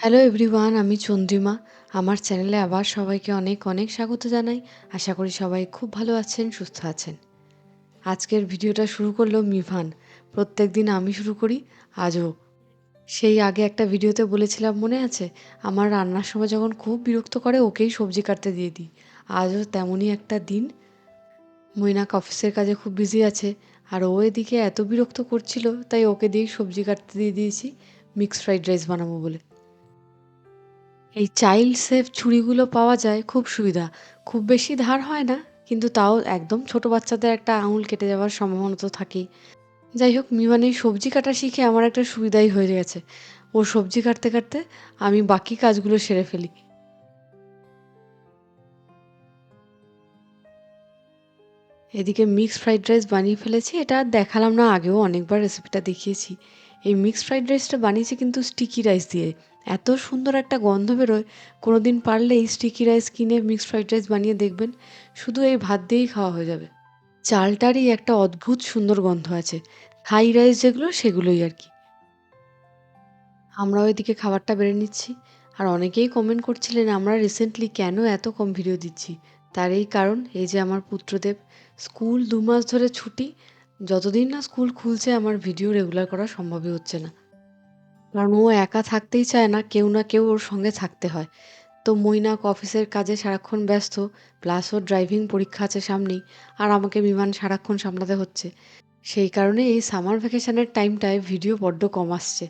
Hello everyone আমি চন্দ্রিমা। আমার চ্যানেলে আবার সবাইকে অনেক অনেক স্বাগত জানাই। আশা করি সবাই খুব ভালো আছেন, সুস্থ আছেন। আজকের ভিডিওটা শুরু করল মিভান। প্রত্যেক দিন আমি শুরু করি, আজও। সেই আগে একটা ভিডিওতে বলেছিলাম, মনে আছে? আমার রান্নার সময় যখন খুব বিরক্ত করে, ওকেই সবজি কাটতে দিয়ে দিই। আজও তেমনই একটা দিন। মৈনাক অফিসের কাজে খুব বিজি আছে। আর ও এদিকে এত বিরক্ত করছিল, তাই ওকে দিয়েই সবজি কাটতে দিয়ে দিয়েছি। মিক্সড ফ্রাইড রাইস বানাবো বলে। এই চাইল্ড সেফ ছুরিগুলো পাওয়া যায় খুব সুবিধা। খুব বেশি ধার হয় না, কিন্তু তাও একদম ছোট বাচ্চাদের একটা আঙুল কেটে যাওয়ার সম্ভাবনা তো থাকেই। যাই হোক মিমান এই সবজি কাটা শিখে আমার একটা সুবিধাই হয়ে গেছে। ও সবজি কাটতে কাটতে আমি বাকি কাজগুলো সেরে ফেলি। এদিকে মিক্সড ফ্রাইড রাইস বানিয়ে ফেলেছি, এটা দেখালাম না, আগেও অনেকবার রেসিপিটা দেখিয়েছি। এই মিক্সড ফ্রাইড রাইসটা বানিয়েছি কিন্তু স্টিকি রাইস দিয়ে। এত সুন্দর একটা গন্ধ বেরোয় কোনো দিন পারলে এই স্টিকি রাইস কিনে মিক্সড ফ্রাইড রাইস বানিয়ে দেখবেন, শুধু এই ভাত দিয়েই খাওয়া হয়ে যাবে। চালটারই একটা অদ্ভুত সুন্দর গন্ধ আছে থাই রাইস যেগুলো সেগুলোই আর কি। আমরা ওইদিকে খাবারটা বেড়ে নিচ্ছি, আর অনেকেই কমেন্ট করছিলেন, আমরা রিসেন্টলি কেন এত কম ভিডিও দিচ্ছি? তার এই কারণ, এই যে আমার পুত্রদেব, স্কুল দু মাস ধরে ছুটি, যতদিন না স্কুল খুলছে, আমার ভিডিও রেগুলার করা সম্ভবই হচ্ছে না। কারণ ও একা থাকতেই চায় না কেউ না কেউ ওর সঙ্গে থাকতে হয়। তো মৈনাক অফিসের কাজে সারাক্ষণ ব্যস্ত প্লাস ওর ড্রাইভিং পরীক্ষা আছে সামনেই, আর আমাকে বিমান সারাক্ষণ সামলাতে হচ্ছে। সেই কারণে এই সামার ভ্যাকেশনের টাইমটায় ভিডিও বড্ড কম আসছে।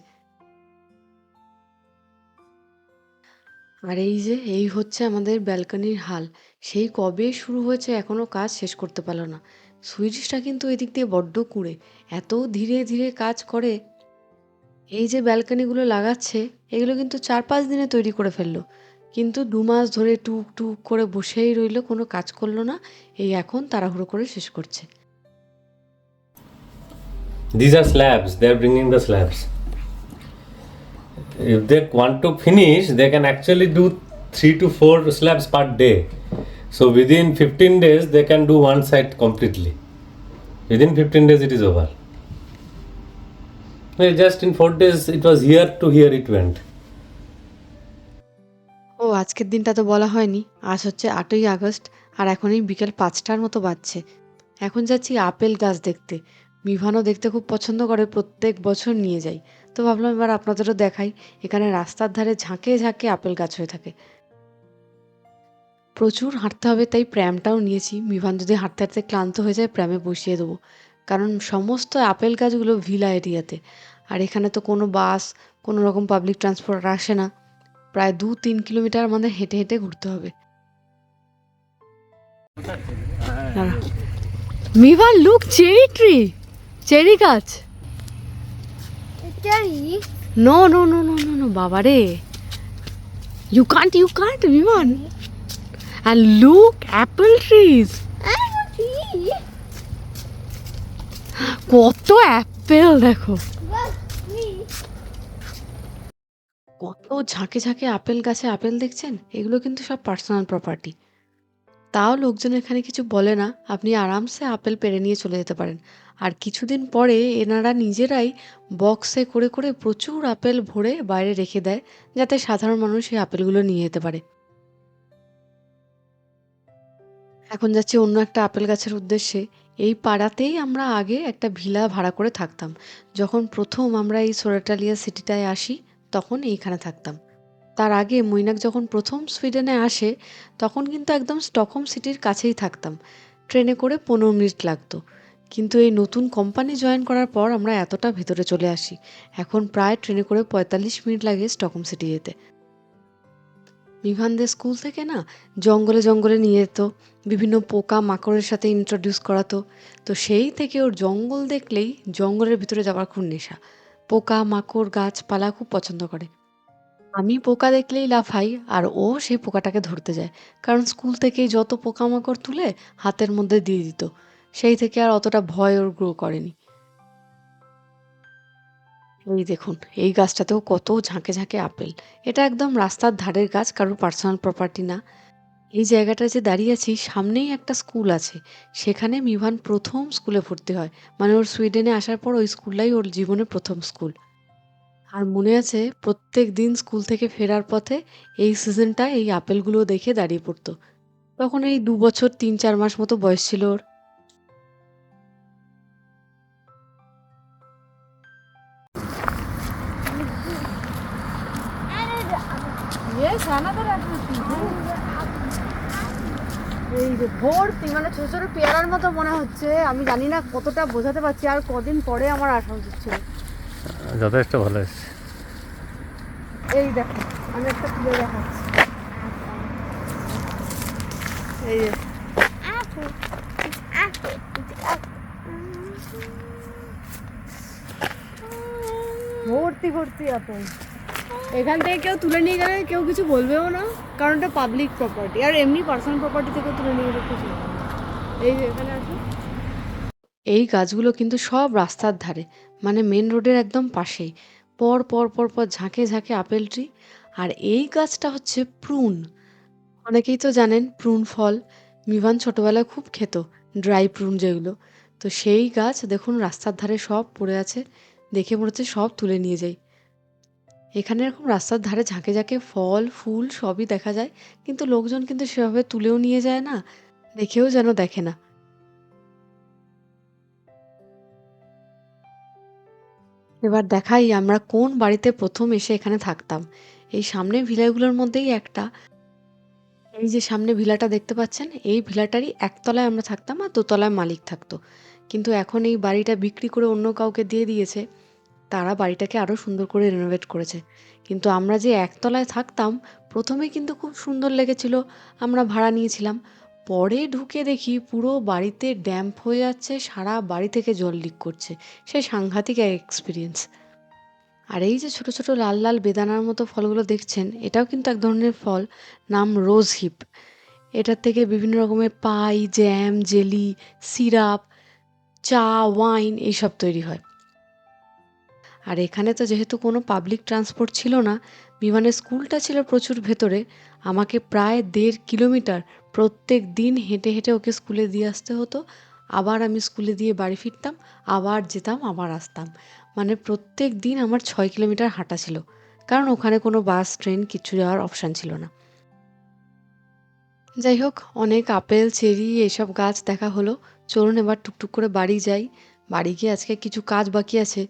আর এই যে, এই হচ্ছে আমাদের ব্যালকনির হাল। সেই কবে শুরু হয়েছে এখনও কাজ শেষ করতে পারল না। সুইচটা কিন্তু এদিক দিয়ে বড্ড কুঁড়ে। এত ধীরে ধীরে কাজ করে এই যে ব্যালকনিগুলো লাগাচ্ছে এগুলো কিন্তু চার পাঁচ দিনে তৈরি করে ফেলল কিন্তু দু মাস ধরে টুক টুক করে বসেই রইল কোনো কাজ করল না এই এখন তাড়াহুড়ো করে শেষ করছে These are slabs, they are bringing the slabs. If they want to finish, they can actually do three to four slabs per day. So within 15 days, they can do one side completely. Within 15 days, it is over. Just in four days, it was here to here it went. ও আজকের দিনটা তো বলা হয়নি। আজ হচ্ছে আটই August আর এখনই বিকেল পাঁচটার মতো বাজছে। এখন যাচ্ছি আপেল গাছ দেখতে। মিভানও দেখতে খুব পছন্দ করে প্রত্যেক বছর নিয়ে যাই। তো ভাবলাম এবার আপনাদেরও দেখাই এখানে রাস্তার ধারে ঝাঁকে ঝাঁকে আপেল গাছ হয়ে থাকে। প্রচুর হাঁটতে হবে তাই প্র্যামটাও নিয়েছি। মিভান যদি হাঁটতে হাঁটতে ক্লান্ত হয়ে যায় প্র্যামে বসিয়ে দেবো। কারণ সমস্ত আপেল গাছগুলো ভিলা এরিয়াতে। আর এখানে তো কোনো বাস কোনো রকম পাবলিক ট্রান্সপোর্ট আসে না। প্রায় দু তিন কিলোমিটার আমাদের হেঁটে হেঁটে ঘুরতে হবে। মিভান লুক চেরি ট্রি চেরি গাছ। No no no no no no বাবা রে ইউ কান্ট ইউ কান্ট বিমান and look apple trees I want to eat. কত অ্যাপেল, দেখো। কত ঝাঁকে ঝাঁকে আপেল গাছে আপেল দেখছেন? এগুলো কিন্তু সব পার্সোনাল প্রপার্টি। তাও লোকজন এখানে কিছু বলে না, আপনি আরামসে আপেল পেরে নিয়ে চলে যেতে পারেন। আর কিছুদিন পরে এনারা নিজেরাই বক্সে করে করে প্রচুর আপেল ভরে বাইরে রেখে দেয়, যাতে সাধারণ মানুষ এই আপেলগুলো নিয়ে যেতে পারে। এখন যাচ্ছি অন্য একটা আপেল গাছের উদ্দেশ্যে। এই পাড়াতেই আমরা আগে একটা ভিলা ভাড়া করে থাকতাম। যখন প্রথম আমরা এই সোরাটালিয়া সিটিটায় আসি, তখন এইখানে থাকতাম। তার আগে মৈনাক যখন প্রথম সুইডেনে আসে, তখন কিন্তু একদম স্টকহোম সিটির কাছেই থাকতাম। ট্রেনে করে পনেরো মিনিট লাগতো। কিন্তু এই নতুন কোম্পানি জয়েন করার পর আমরা এতটা ভেতরে চলে আসি। এখন প্রায় ট্রেনে করে পঁয়তাল্লিশ মিনিট লাগে স্টকহোম সিটি যেতে। বিভানদের স্কুল থেকে না জঙ্গলে জঙ্গলে নিয়ে যেত, বিভিন্ন পোকা মাকড়ের সাথে ইন্ট্রোডিউস করাতো। তো সেই থেকে ওর জঙ্গল দেখলেই জঙ্গলের ভিতরে যাওয়ার খুব নেশা। পোকা, মাকড়, গাছপালা খুব পছন্দ করে। আমি পোকা দেখলেই লাফাই আর ও সেই পোকাটাকে ধরতে যায়। কারণ স্কুল থেকেই যত পোকামাকড় তুলে হাতের মধ্যে দিয়ে দিত। সেই থেকে আর অতটা ভয় ওর গ্রো করেনি। এই দেখুন, এই গাছটাতেও কত ঝাঁকে ঝাঁকে আপেল। এটা একদম রাস্তার ধারের গাছ, কারোর পার্সোনাল প্রপার্টি না। এই জায়গাটা যে দাঁড়িয়ে আছি, সামনেই একটা স্কুল আছে। সেখানে মিভান প্রথম স্কুলে ভর্তি হয়। মানে ওর সুইডেনে আসার পর ওই স্কুলটাই ওর জীবনে প্রথম স্কুল আর মনে আছে, প্রত্যেক দিন স্কুল থেকে ফেরার পথে এই সিজনটা এই আপেলগুলো দেখে দাঁড়িয়ে পড়তো। তখন এই দু বছর, তিন চার মাস মতো বয়স ছিল ওর। এই যে ভর্তি মানে ছোট ছোট পেয়ারার মতো মনে হচ্ছে। আমি জানি না কতটা বোঝাতে পারছি আর কদিন পরে আমার আসা উচিত ছিল যথেষ্ট ভালো এসছে এই দেখো আমি একটা তুলে দেখাচ্ছি। এই যে. ভর্তি ভর্তি আপেল। এখান থেকে কেউ তুলে নিয়ে গেলে কেউ কিছু বলবেও না, কারণ এটা পাবলিক প্রপার্টি আর এমনি পার্সোনাল প্রপার্টি থেকে তুলে নিয়ে গেলে কিছু এই যে এখানে আছে। এই গাছগুলো কিন্তু সব রাস্তার ধারে মানে মেন রোডের একদম পাশেই। পর পর পর পর ঝাঁকে ঝাঁকে আপেল ট্রি আর এই গাছটা হচ্ছে প্রুন অনেকেই তো জানেন প্রুন ফল। মিভান ছোটবেলায় খুব খেত ড্রাই প্রুন যেগুলো। তো সেই গাছ দেখুন রাস্তার ধারে সব পড়ে আছে, দেখে মনে হচ্ছে সব তুলে নিয়ে যাই। এখানে এরকম রাস্তার ধারে ঝাঁকে ঝাঁকে ফল, ফুল সবই দেখা যায়, কিন্তু লোকজন কিন্তু সেভাবে তুলেও নিয়ে যায় না, দেখেও যেন দেখে না। এবার দেখাই আমরা কোন বাড়িতে প্রথম এসে এখানে থাকতাম। এই সামনে ভিলাগুলোর মধ্যেই একটা। এই যে সামনে ভিলাটা দেখতে পাচ্ছেন, এই ভিলাটারই একতলায় আমরা থাকতাম আর দোতলায় মালিক থাকতো। কিন্তু এখন এই বাড়িটা বিক্রি করে অন্য কাউকে দিয়ে দিয়েছে। তারা বাড়িটাকে আরও সুন্দর করে রেনোভেট করেছে। কিন্তু আমরা যে একতলায় থাকতাম, প্রথমে কিন্তু খুব সুন্দর লেগেছিল, আমরা ভাড়া নিয়েছিলাম। পরে ঢুকে দেখি পুরো বাড়িতে ড্যাম্প হয়ে যাচ্ছে, সারা বাড়ি থেকে জল লিক করছে। সে সাংঘাতিক এক এক্সপিরিয়েন্স আর এই যে ছোট ছোট লাল লাল বেদানার মতো ফলগুলো দেখছেন, এটাও কিন্তু এক ধরনের ফল, নাম রোজ হিপ এটার থেকে বিভিন্ন রকমের পাই জ্যাম জেলি সিরাপ চা ওয়াইন এইসব তৈরি হয়। আর এখানে তো যেহেতু কোনো পাবলিক ট্রান্সপোর্ট ছিল না, বিমানের স্কুলটা ছিল প্রচুর ভেতরে, আমাকে প্রায় দেড় কিলোমিটার প্রত্যেক দিন হেঁটে হেঁটে ওকে স্কুলে দিয়ে আসতে হতো। আবার আমি স্কুলে দিয়ে বাড়ি ফিরতাম, আবার যেতাম, আবার আসতাম। মানে প্রত্যেক দিন আমার ছয় কিলোমিটার হাঁটা ছিল, কারণ ওখানে কোনো বাস ট্রেন কিছু যাওয়ার অপশান ছিল না। যাই হোক, অনেক আপেল, চেরি এইসব গাছ দেখা হলো। চলুন এবার টুকটুক করে বাড়ি যাই। বাড়ি গিয়ে আজকে কিছু কাজ বাকি আছে।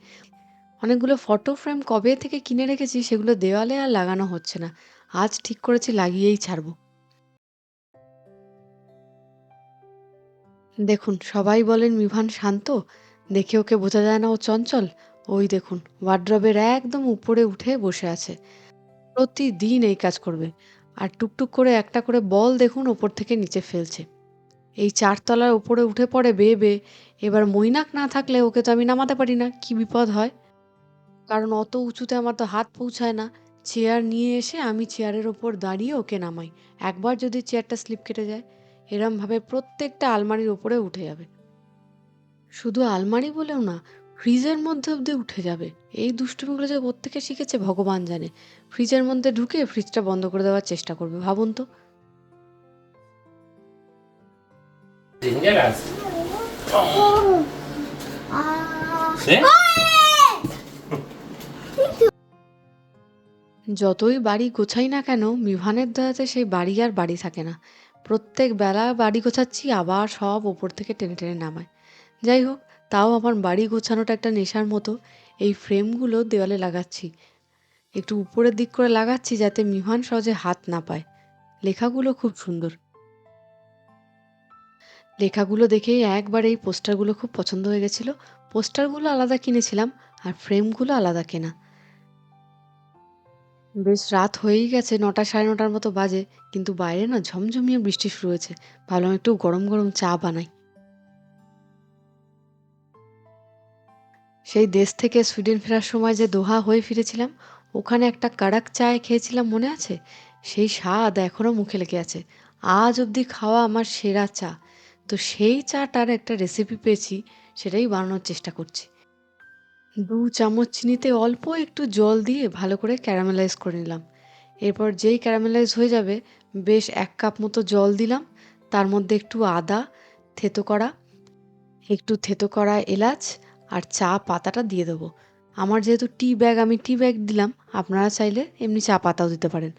অনেকগুলো ফটো ফ্রেম কবে থেকে কিনে রেখেছি সেগুলো দেওয়ালে আর লাগানো হচ্ছে না। আজ ঠিক করেছি লাগিয়েই ছাড়বো। দেখুন, সবাই বলেন মিভান শান্ত। দেখে ওকে বোঝা যায় না ও চঞ্চল। ওই দেখুন ওয়ার্ড্রবের একদম উপরে উঠে বসে আছে। প্রতিদিন এই কাজ করবে। আর টুকটুক করে একটা করে বল দেখুন ওপর থেকে নিচে ফেলছে। এই চারতলার উপরে উঠে পড়ে বেয়ে বেয়ে। এবার মৈনাক না থাকলে ওকে তো আমি নামাতে পারি না। কি বিপদ হয়? কারণ অত উঁচুতে আমার তো হাত পৌঁছায় না। চেয়ার নিয়ে এসে আমি চেয়ারের ওপর দাঁড়িয়ে ওকে নামাই। একবার যদি চেয়ারটা স্লিপ কেটে যায় এরমভাবে প্রত্যেকটা আলমারির ওপরে উঠে যাবে। শুধু আলমারি বলেও না ফ্রিজের মধ্যে অবধি উঠে যাবে। এই দুষ্টুমিগুলো যে থেকে শিখেছে ভগবান জানে। ফ্রিজের মধ্যে ঢুকে ফ্রিজটা বন্ধ করে দেওয়ার চেষ্টা করবে ভাবুন তো। Dangerous. যতই বাড়ি গোছাই না কেন, মিভানের দয়াতে সেই বাড়ি আর বাড়ি থাকে না। প্রত্যেক বেলা বাড়ি গোছাচ্ছি, আবার সব ওপর থেকে টেনে টেনে নামায়। যাই হোক, তাও আমার বাড়ি গোছানোটা একটা নেশার মতো। এই ফ্রেমগুলো দেওয়ালে লাগাচ্ছি। একটু উপরের দিক করে লাগাচ্ছি যাতে মিভান সহজে হাত না পায়। লেখাগুলো খুব সুন্দর। লেখাগুলো দেখে একবার এই পোস্টারগুলো খুব পছন্দ হয়ে গেছিল। পোস্টারগুলো আলাদা কিনেছিলাম, আর ফ্রেমগুলো আলাদা কেনা। বেশ রাত হয়েই গেছে, নটা সাড়ে নটার মতো বাজে, কিন্তু বাইরে না ঝমঝমিয়ে বৃষ্টি শুরু হয়েছে। ভাবলাম একটু গরম গরম চা বানাই। সেই দেশ থেকে সুইডেন ফেরার সময় যে দোহা হয়ে ফিরেছিলাম, ওখানে একটা কাড়াক চায় খেয়েছিলাম মনে আছে? সেই স্বাদ এখনও মুখে লেগে আছে। আজ অবধি খাওয়া আমার সেরা চা। তো সেই চাটার একটা রেসিপি পেয়েছি, সেটাই বানানোর চেষ্টা করছি। দু চামচ চিনিতে অল্প একটু জল দিয়ে ভালো করে ক্যারামেলাইজ করে নিলাম। এরপর যেই ক্যারামেলাইজ হয়ে যাবে, বেশ এক কাপ মতো জল দিলাম। তার মধ্যে একটু আদা, থেতো করা, একটু থেতো করা এলাচ আর চা পাতাটা দিয়ে দেবো। আমার যেহেতু টি ব্যাগ, আমি টি ব্যাগ দিলাম, আপনারা চাইলে এমনি চা পাতাও দিতে পারেন।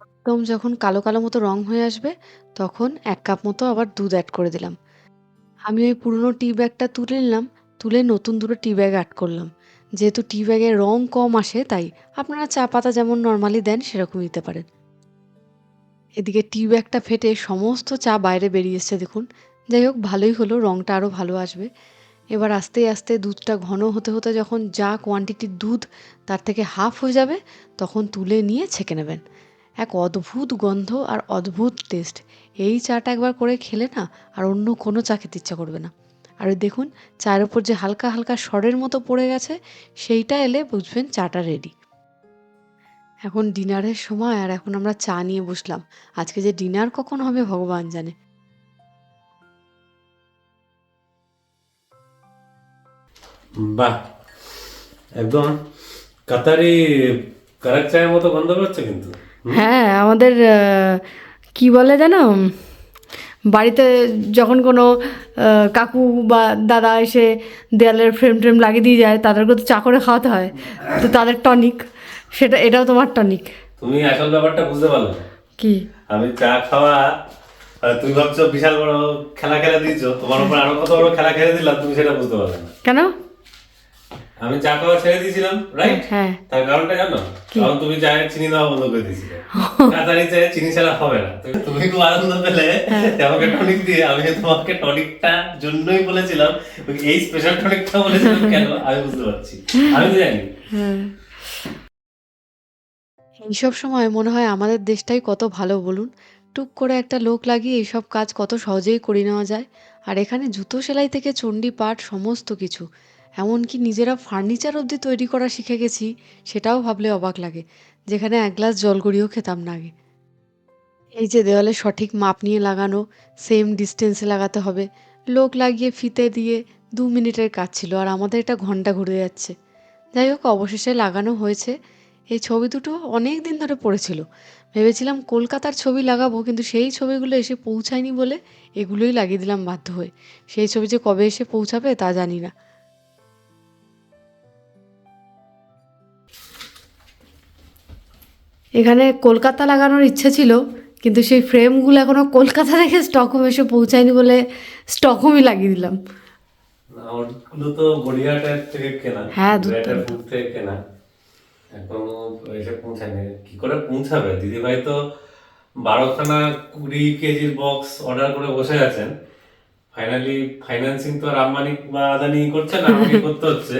একদম যখন কালো কালো মতো রং হয়ে আসবে, তখন এক কাপ মতো আবার দুধ অ্যাড করে দিলাম। আমি ওই পুরনো টি ব্যাগটা তুলে নিলাম তুলে নতুন দুটো টি ব্যাগ অ্যাড করলাম। যেহেতু টি ব্যাগের রং কম আসে, তাই আপনারা চা পাতা যেমন নর্মালি দেন সেরকম দিতে পারেন। এদিকে টি ব্যাগটা ফেটে সমস্ত চা বাইরে বেরিয়ে এসছে, দেখুন। যাই হোক, ভালোই হলো, রংটা আরও ভালো আসবে। এবার আস্তে আস্তে দুধটা ঘন হতে হতে যখন যা কোয়ান্টিটির দুধ তার থেকে হাফ হয়ে যাবে, তখন তুলে নিয়ে ছেঁকে নেবেন। এক অদ্ভুত গন্ধ আর অদ্ভুত টেস্ট এই চাটা একবার করে খেলে না, আর অন্য কোনো চা খেতে ইচ্ছা করবে না। আর দেখুন চায়ের ওপর যে হালকা হালকা সরের মতো পড়ে গেছে সেইটা এলে বুঝবেন চাটা রেডি এখন ডিনারের সময় আর এখন আমরা চা নিয়ে বসলাম। আজকে যে ডিনার কখন হবে ভগবান জানে। বাহ! একদম কাতারি কারাক চায়ের মতো গন্ধ পাচ্ছে কিন্তু। হ্যাঁ আমাদের কি বলে জানো বাড়িতে যখন কোনো কাকু বা দাদা এসে দেয়ালের ফ্রেম ট্রেম লাগিয়ে দিয়ে যায় তাদেরকে তো চা করে খাওয়াতে হয়। তো তাদের টনিক সেটা এটাও তোমার টনিক তুমি আসল ব্যাপারটা বুঝতে পারলে কি? আমি চা খাওয়া তুমি ভাবছ বিশাল বড় খেলা খেলা দিয়েছ তোমার উপর আরও কত বড় খেলা খেলে দিলাম তুমি সেটা বুঝতে পারলে না। কেন? আমি চা খাওয়া ছেড়ে দিয়েছিলাম রাইট হ্যাঁ তার কারণটা জানো? কারণ তুমি চায়ে চিনি দেওয়া বন্ধ করে দিয়েছিলে। কাতারি চায়ে চিনি ছাড়া হবে না। তুমি- খুব আনন্দ পেলে আমাকে টনিক দিয়ে আমি তোমাকে টনিকটা জন্যই বলেছিলাম এই স্পেশাল টনিকটা বলেছিলাম কেন? আমি বুঝতে পারছি। আমি তো জানি। হ্যাঁ। এইসব সময় মনে হয় আমাদের দেশটাই কত ভালো বলুন। টুক করে একটা লোক লাগিয়ে এইসব কাজ কত সহজেই করে নেওয়া যায়। আর এখানে জুতো সেলাই থেকে চণ্ডী পাঠ সমস্ত কিছু। এমনকি নিজেরা ফার্নিচার অবধি তৈরি করা শিখে গেছি, সেটাও ভাবলে অবাক লাগে, যেখানে এক গ্লাস জল গড়িয়েও খেতাম না আগে। এই যে দেওয়ালে সঠিক মাপ নিয়ে লাগানো সেম ডিস্টেন্সে লাগাতে হবে, লোক লাগিয়ে ফিতে দিয়ে দু মিনিটের কাজ ছিল, আর আমাদের এটা ঘণ্টা ঘুরে যাচ্ছে। যাই হোক, অবশেষে লাগানো হয়েছে। এই ছবি দুটো অনেক দিন ধরে পড়েছিল। ভেবেছিলাম কলকাতার ছবি লাগাবো, কিন্তু সেই ছবিগুলো এসে পৌঁছায়নি বলে এগুলোই লাগিয়ে দিলাম বাধ্য হয়ে। সেই ছবি যে কবে এসে পৌঁছাবে তা জানি না। এখানে কলকাতা লাগানোর ইচ্ছে ছিল কিন্তু সেই ফ্রেমগুলো এখনও কলকাতা থেকে স্টকহোম এসে পৌঁছায়নি বলে স্টকহোমই লাগিয়ে দিলাম। ওগুলো তো গড়িয়াহাটের থেকে কেনা হ্যাঁ, থেকে কেনা। এখনও এসে পৌঁছায়নি। কি করে পৌঁছাবে? দিদিভাই তো বারোখানা কুড়ি কেজির বক্স অর্ডার করে বসে আছেন। ফাইনালি ফাইন্যান্সিং তো আর আম্বানি বা আদানি করছে না করতে হচ্ছে।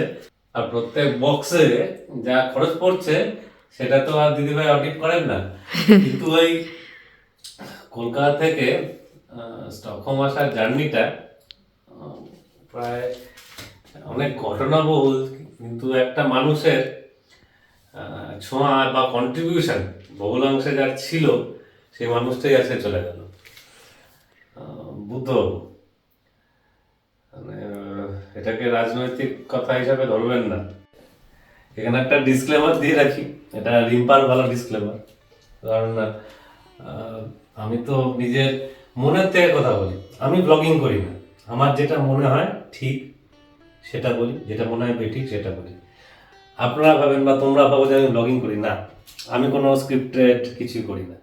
আর প্রত্যেক বক্সে যা খরচ পড়ছে সেটা তো আর দিদিভাই অডিট করেন না। কিন্তু ওই কলকাতা থেকে স্টকহোম আসার জার্নিটা প্রায় অনেক ঘটনাবহুল, কিন্তু একটা মানুষের ছোঁয়া বা কন্ট্রিবিউশন বহুলাংশে যার ছিল, সেই মানুষটাই আছে চলে গেল। বুদ্ধবাবু মানে এটাকে রাজনৈতিক কথা হিসাবে ধরবেন না। এখানে একটা ডিসক্লেমার দিয়ে রাখি। এটা রিম্পার ভালো ডিসক্লেমার কারণ আমি তো নিজের মনের থেকে কথা বলি। আমি ব্লগিং করি না। আমার যেটা মনে হয় ঠিক, সেটা বলি। যেটা মনে হয় বেঠিক, সেটা বলি। আপনারা ভাবেন বা তোমরা ভাবো যে আমি ব্লগিং করি না। আমি কোনো স্ক্রিপ্টেড কিছুই করি না।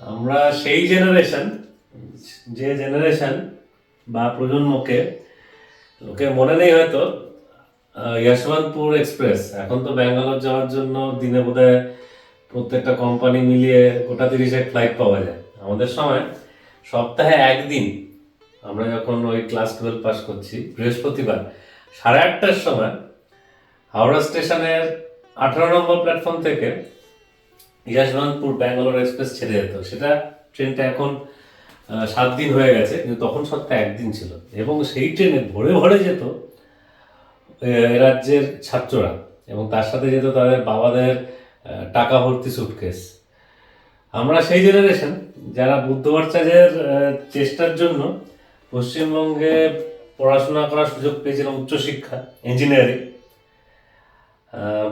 আমরা সেই জেনারেশন যে জেনারেশন বা প্রজন্মকে লোকে মনে নেই হয়তো যশবন্তপুর এক্সপ্রেস। এখন তো ব্যাঙ্গালোর যাওয়ার জন্য দিনে বোধহয় প্রত্যেকটা কোম্পানি মিলিয়ে গোটা তিরিশেক ফ্লাইট পাওয়া যায়। আমাদের সময় সপ্তাহে একদিন আমরা যখন ওই ক্লাস টুয়েলভ পাস করছি, বৃহস্পতিবার সাড়ে আটটার সময় হাওড়া স্টেশনের আঠারো নম্বর প্ল্যাটফর্ম থেকে যশবন্তপুর ব্যাঙ্গালোর এক্সপ্রেস ছেড়ে যেত। সেটা ট্রেনটা এখন সাত দিন হয়ে গেছে, কিন্তু তখন সপ্তাহে একদিন ছিল। এবং সেই ট্রেনে ভরে ভরে যেত রাজ্যের ছাত্ররা এবং তার সাথে যেত তাদের বাবাদের টাকা ভর্তি সুটকেস আমরা সেই জেনারেশন যারা বুদ্ধবাচার্যের আহ, চেষ্টার জন্য পশ্চিমবঙ্গে পড়াশোনা করার সুযোগ পেয়েছিলাম উচ্চশিক্ষা ইঞ্জিনিয়ারিং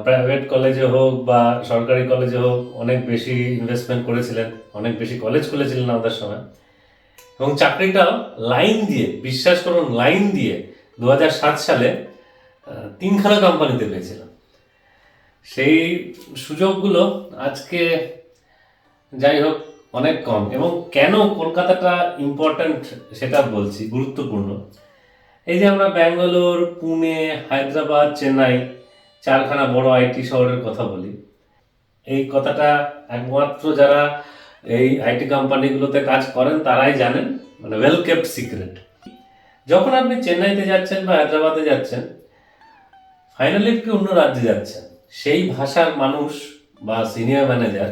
প্রাইভেট কলেজে হোক বা সরকারি কলেজে হোক অনেক বেশি ইনভেস্টমেন্ট করেছিলেন অনেক বেশি কলেজ খুলেছিলেন আমাদের সময়। এবং চাকরিটাও লাইন দিয়ে বিশ্বাস করুন লাইন দিয়ে দু সালে তিনখানা কোম্পানিতে পেয়েছিলাম। সেই সুযোগগুলো আজকে যাই হোক অনেক কম। এবং কেন কলকাতাটা ইম্পর্ট্যান্ট সেটা বলছি, গুরুত্বপূর্ণ। এই যে আমরা ব্যাঙ্গালোর, পুনে, হায়দ্রাবাদ, চেন্নাই চারখানা বড় আইটি শহরের কথা বলি, এই কথাটা একমাত্র যারা এই আইটি কোম্পানিগুলোতে কাজ করেন তারাই জানেন মানে ওয়েল সিক্রেট যখন আপনি চেন্নাইতে যাচ্ছেন বা হায়দ্রাবাদে যাচ্ছেন ফাইনালি একটি অন্য রাজ্যে যাচ্ছেন সেই ভাষার মানুষ বা সিনিয়র ম্যানেজার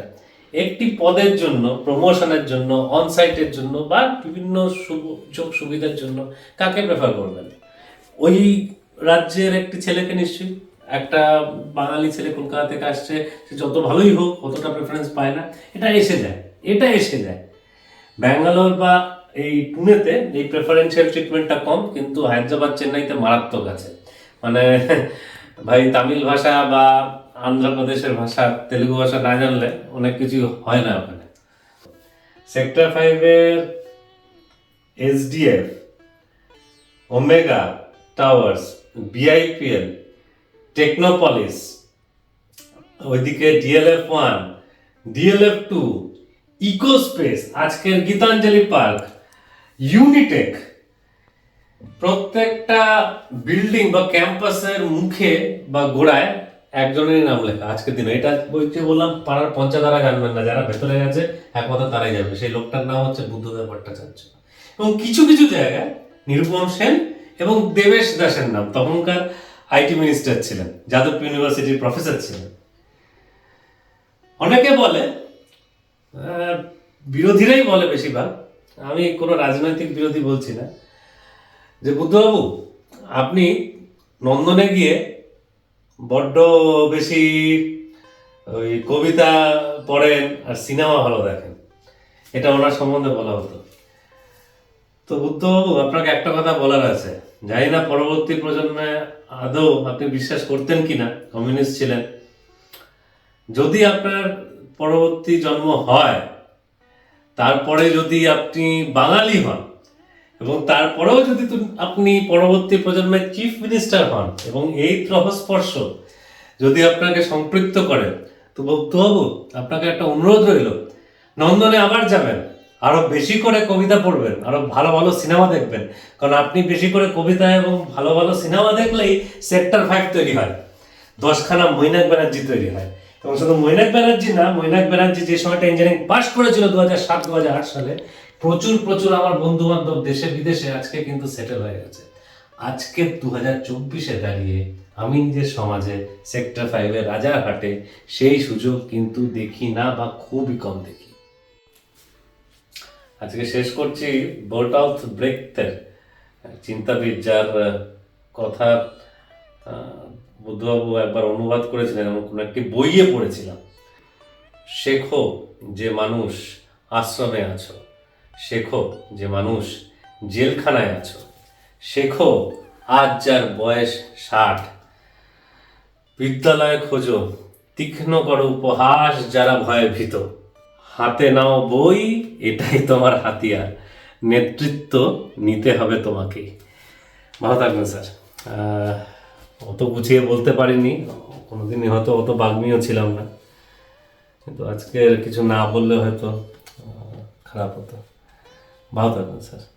একটি পদের জন্য প্রমোশনের জন্য অনসাইটের জন্য বা বিভিন্ন সুযোগ সুবিধার জন্য কাকে প্রেফার করবেন? ওই রাজ্যের একটি ছেলেকে নিশ্চয়ই। একটা বাঙালি ছেলে কলকাতা থেকে আসছে, সে যত ভালোই হোক, অতটা প্রেফারেন্স পায় না। এটা এসে যায়, এটা এসে যায়। ব্যাঙ্গালোর বা এই পুনেতে এই প্রেফারেন্সিয়াল ট্রিটমেন্টটা কম, কিন্তু হায়দ্রাবাদ, চেন্নাইতে মারাত্মক আছে। মানে ভাই, তামিল ভাষা বা আন্ধ্রপ্রদেশের ভাষা, তেলুগু ভাষা না জানলে অনেক কিছু হয় না ওখানে। সেক্টর ফাইভের SDF Omega Towers BIPL Technopolis ওইদিকে DLF one DLF two Ecospace আজকের গীতাঞ্জলি পার্ক ইউনিটেক প্রত্যেকটা বিল্ডিং বা ক্যাম্পাসের মুখে বা গোড়ায় একজনেরই নাম লেখা। আজকের দিনে এটা বলতে বললাম, পাড়ার পঞ্চাদারা জানবেন না, যারা ভেতরে গেছে একমাত্র তারাই যাবে সেই লোকটার নাম হচ্ছে বুদ্ধদেব ভট্টাচার্য এবং কিছু কিছু জায়গায় নিরুপম সেন এবং দেবেশ দাসের নাম। তখনকার আইটি মিনিস্টার ছিলেন, যাদব ইউনিভার্সিটির প্রফেসর ছিলেন। অনেকে বলে বিরোধীরাই বলে বেশিরভাগ, আমি কোনো রাজনৈতিক বিরোধী বলছি না যে বুদ্ধবাবু, আপনি নন্দনে গিয়ে বড্ড বেশি ওই কবিতা পড়েন আর সিনেমা ভালো দেখেন। এটা ওনার সম্বন্ধে বলা হতো। তো বুদ্ধবাবু, আপনাকে একটা কথা বলার আছে। জানি না পরবর্তী প্রজন্মে আদৌ আপনি বিশ্বাস করতেন কিনা, কমিউনিস্ট ছিলেন। যদি আপনার পরবর্তী জন্ম হয়, তারপরে যদি আপনি বাঙালি হন এবং তারপরেও যদি আপনি পরবর্তী প্রজন্মের চিফ মিনিস্টার হন এবং এই ত্রহস্পর্শ যদি আপনাকে সম্পৃক্ত করে, তো বন্ধুবাবু আপনাকে একটা অনুরোধ রইল। নন্দনে আবার যাবেন, আরও বেশি করে কবিতা পড়বেন, আরও ভালো ভালো সিনেমা দেখবেন। কারণ আপনি বেশি করে কবিতা এবং ভালো ভালো সিনেমা দেখলেই সেক্টর ফাইভ তৈরি হয়। দশখানা মৈনাক ব্যানার্জি তৈরি হয়। এবং শুধু মৈনাক ব্যানার্জি না, মৈনাক ব্যানার্জি যে সময়টা ইঞ্জিনিয়ারিং পাশ করেছিল দু হাজার সাত দু হাজার আট সালে প্রচুর প্রচুর আমার বন্ধু বান্ধব দেশে বিদেশে আজকে কিন্তু সেটেল হয়ে গেছে। আজকে দু হাজার চব্বিশে দাঁড়িয়ে আমি নিজের সমাজে সেক্টর ফাইভে রাজারহাটে সেই সুযোগ কিন্তু দেখি না বা খুবই কম দেখি। আজকে শেষ করছি বোর্টাউথ ব্রেকতের চিন্তাবিদ যার কথা বুদ্ধবাবু একবার অনুবাদ করেছিলেন এবং কোনো একটি বইয়ে পড়েছিলাম। শেখো যে মানুষ আশ্রমে আছো। শেখো যে মানুষ জেলখানায় আছো। শেখো আজ যার বয়স ষাট। বিদ্যালয়ে খোঁজো, তীক্ষ্ণ করো উপহাস যারা ভয়ে ভীত হাতে নাও বই, এটাই তোমার হাতিয়ার। নেতৃত্ব নিতে হবে তোমাকে। ভালো থাকবেন স্যার অত গুছিয়ে বলতে পারিনি। কোনোদিনই হয়তো অত বাগ্মীয় ছিলাম না। কিন্তু আজকে কিছু না বললে হয়তো খারাপ হতো। ভালো থাকবেন স্যার